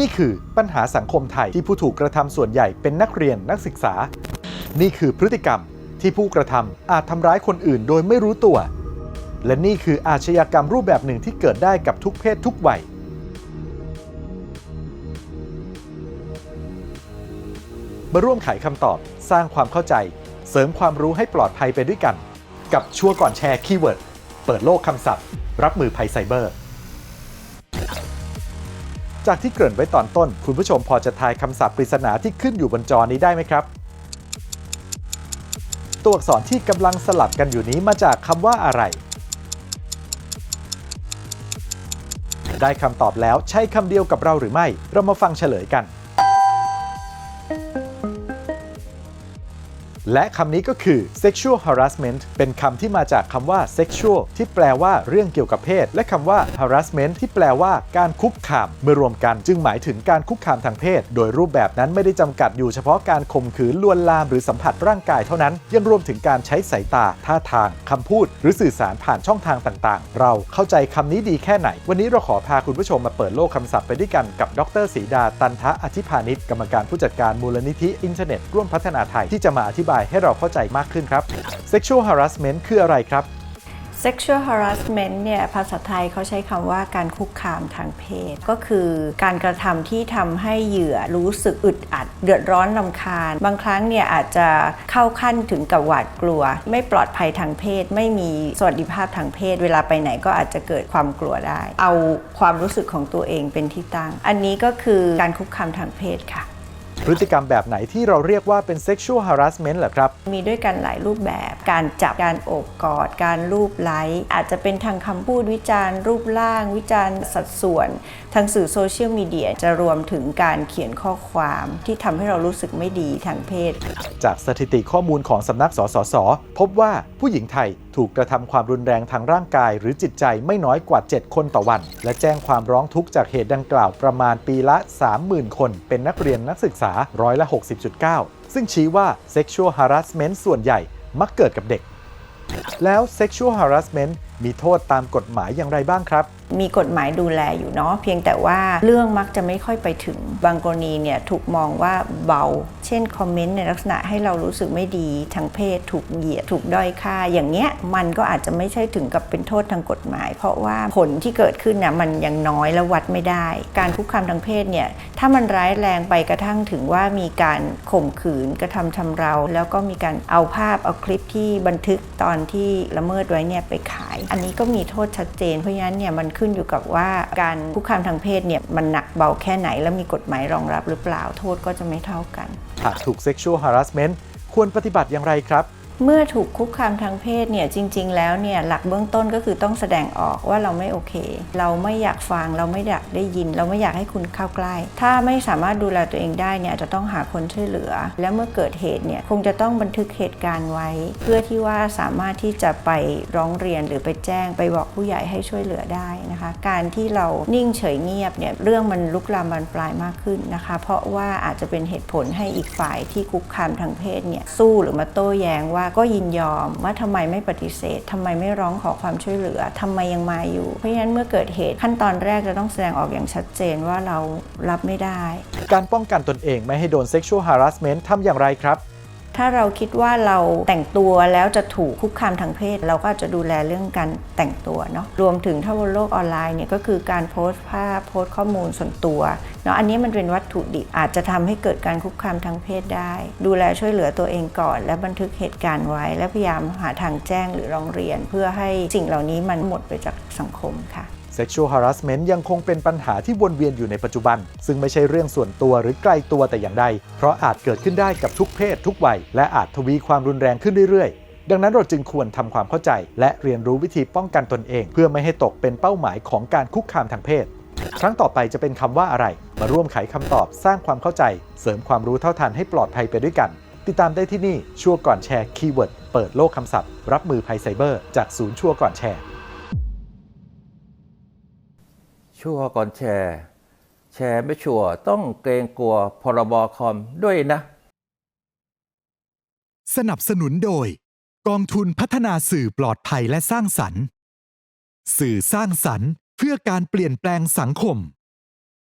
นี่คือปัญหาสังคมไทยที่ผู้ถูกกระทำส่วนใหญ่เป็นนักเรียนนักศึกษา นี่คือพฤติกรรมที่ผู้กระทำอาจทำร้ายคนอื่นโดยไม่รู้ตัว และนี่คืออาชญากรรมรูปแบบหนึ่งที่เกิดได้กับทุกเพศทุกวัยมาร่วมไขคำตอบสร้างความเข้าใจ เสริมความรู้ให้ปลอดภัยไปด้วยกัน กับชัวร์ก่อนแชร์คีย์เวิร์ด เปิดโลกคำศัพท์ รับมือภัยไซเบอร์ จากที่เกริ่นไว้ตอนต้น คุณผู้ชมพอจะทายคำศัพท์ปริศนาที่ขึ้นอยู่บนจอนี้ได้ไหมครับ ตัวอักษรที่กำลังสลับกันอยู่นี้มาจากคำว่าอะไร ได้คำตอบแล้วใช่คำเดียวกับเราหรือไม่ เรามาฟังเฉลยกัน และคำนี้ก็คือ sexual harassment เป็นคำที่มาจากคำว่า sexual ที่แปลว่าเรื่องเกี่ยวกับเพศ และคำว่า harassment ที่แปลว่าการคุกคาม เมื่อรวมกันจึงหมายถึงการคุกคามทางเพศ โดยรูปแบบนั้นไม่ได้จำกัดอยู่เฉพาะการข่มขืนลวนลามหรือสัมผัสร่างกายเท่านั้น ยังรวมถึงการใช้สายตา ท่าทางคำพูด หรือสื่อสารผ่านช่องทางต่างๆ เราเข้าใจคำนี้ดีแค่ไหน วันนี้เราขอพาคุณผู้ชมมาเปิดโลกคำศัพท์ไปด้วยกันกับดรศรีดาตันทะอธิพานิชกรรมการผู้จัดการมูลนิธิอินเทอร์เน็ตร่วมพัฒนาไทยที่จะมาอธิบายายให้เราเข้าใจมากขึ้นครับ sexual harassment คืออะไรครับ sexual harassment เนี่ยภาษาไทยเขาใช้คำว่าการคุกคามทางเพศ ก็คือการกระทำที่ทำให้เหยื่อรู้สึกอึดอัด เดือดร้อนลำคาญ บางครั้งเนี่ยอาจจะเข้าขั้นถึงกับหวาดกลัว ไม่ปลอดภัยทางเพศ ไม่มีสวัสดิภาพทางเพศ เวลาไปไหนก็อาจจะเกิดความกลัวได้ เอาความรู้สึกของตัวเองเป็นที่ตั้ง อันนี้ก็คือการคุกคามทางเพศค่ะ พฤติกรรมแบบไหนที่เราเรียกว่าเป็น sexual harassment เหรอครับ มีด้วยกันหลายรูปแบบ การจับ การโอบกอด การรูปไล้อาจจะเป็นทางคำพูดวิจารณ์ รูปร่าง วิจารณ์สัดส่วน ทางสื่อโซเชียลมีเดียจะรวมถึงการเขียนข้อความที่ทำให้เรารู้สึกไม่ดีทางเพศ จากสถิติข้อมูลของสำนักสสส พบว่าผู้หญิงไทยถูกกระทำความรุนแรงทางร่างกาย หรือจิตใจไม่น้อยกว่า 7 คนต่อวัน และแจ้งความร้องทุกข์จากเหตุดังกล่าวประมาณปีละ 30,000 คน เป็นนักเรียนนักศึกษาร้อยละ 60.9 ซึ่งชี้ว่า sexual harassment ส่วนใหญ่มักเกิดกับเด็ก แล้ว sexual harassment มีโทษตามกฎหมายอย่างไรบ้างครับ มีกฎหมายดูแลอยู่เนาะเพียงแต่ว่าเรื่องมักจะไม่ค่อยไปถึงบางกรณีเนี่ยถูกมองว่าเบา เช่นคอมเมนต์ในลักษณะให้เรารู้สึกไม่ดีทางเพศถูกเหยียดถูกด้อยค่า อย่างเงี้ยมันก็อาจจะไม่ใช่ถึงกับเป็นโทษทางกฎหมาย เพราะว่าผลที่เกิดขึ้นน่ะมันยังน้อยและวัดไม่ได้ การคุกคามทางเพศเนี่ยถ้ามันร้ายแรงไปกระทั่งถึงว่ามีการข่มขืนกระทำชำเรา แล้วก็มีการเอาภาพเอาคลิปที่บันทึกตอนที่ละเมิดไว้เนี่ยไปขาย อันนี้ก็มีโทษชัดเจนเพราะฉะนั้นเนี่ยมันขึ้นึ้นอยู่กับว่าการคุกคามทางเพศเนี่ยมันหนักเบาแค่ไหน แล้วมีกฎหมายรองรับหรือเปล่าโทษก็จะไม่เท่ากัน หากถูก sexual harassment ควรปฏิบัติอย่างไรครับ เมื่อถูกคุกคามทางเพศเนี่ยจริง ๆ แล้วเนี่ยหลักเบื้องต้นก็คือต้องแสดงออกว่าเราไม่โอเค เราไม่อยากฟังเราไม่อยากได้ยิน เราไม่อยากให้คุณเข้าใกล้ ถ้าไม่สามารถดูแลตัวเองได้เนี่ยจะต้องหาคนช่วยเหลือ และเมื่อเกิดเหตุเนี่ยคงจะต้องบันทึกเหตุการณ์ไว้ เพื่อที่ว่าสามารถที่จะไปร้องเรียนหรือไปแจ้งไปบอกผู้ใหญ่ให้ช่วยเหลือได้นะคะ การที่เรานิ่งเฉยเงียบเนี่ยเรื่องมันลุกลามบานปลายมากขึ้นนะคะ เพราะว่าอาจจะเป็นเหตุผลให้อีกฝ่ายที่คุกคามทางเพศเนี่ยสู้หรือมาโต้แย้งว่าก็ยินยอมว่าทำไมไม่ปฏิเสธทำไมไม่ร้องขอความช่วยเหลือทำไมยังมาอยู่ เพราะฉะนั้นเมื่อเกิดเหตุขั้นตอนแรกจะต้องแสดงออกอย่างชัดเจนว่าเรารับไม่ได้ การป้องกันตนเองไม่ให้โดน sexual harassment ทำอย่างไรครับ ถ้าเราคิดว่าเราแต่งตัวแล้วจะถูกคุกคามทางเพศ เราก็จะดูแลเรื่องการแต่งตัวเนาะรวมถึงถ้าบนโลกออนไลน์เนี่ยก็คือการโพสต์ภาพโพสต์ข้อมูลส่วนตัวเนาะอันนี้มันเป็นวัตถุดิบอาจจะทำให้เกิดการคุกคามทางเพศได้ ดูแลช่วยเหลือตัวเองก่อน และบันทึกเหตุการณ์ไว้ และพยายามหาทางแจ้งหรือร้องเรียน เพื่อให้สิ่งเหล่านี้มันหมดไปจากสังคมค่ะ sexual harassment ยังคงเป็นปัญหาที่วนเวียนอยู่ในปัจจุบัน ซึ่งไม่ใช่เรื่องส่วนตัวหรือไกลตัวแต่อย่างใด เพราะอาจเกิดขึ้นได้กับทุกเพศทุกวัย และอาจทวีความรุนแรงขึ้นเรื่อยๆ ดังนั้นเราจึงควรทำความเข้าใจ และเรียนรู้วิธีป้องกันตนเอง เพื่อไม่ให้ตกเป็นเป้าหมายของการคุกคามทางเพศ ครั้งต่อไปจะเป็นคำว่าอะไร มาร่วมไขคำตอบสร้างความเข้าใจ เสริมความรู้เท่าทันให้ปลอดภัยไปด้วยกัน ติดตามได้ที่นี่ชั่วก่อนแชร์คีย์เวิร์ดเปิดโลกคำศัพท์ รับมือภัยไซเบอร์ จากศูนย์ชั่วก่อนแชร์ ชั่วก่อนแชร์ แชร์ไม่ชั่วต้องเกรงกลัวพรบคอมด้วยนะ สนับสนุนโดย กองทุนพัฒนาสื่อปลอดภัยและสร้างสรรค์ สื่อสร้างสรรค์เพื่อการเปลี่ยนแปลงสังคม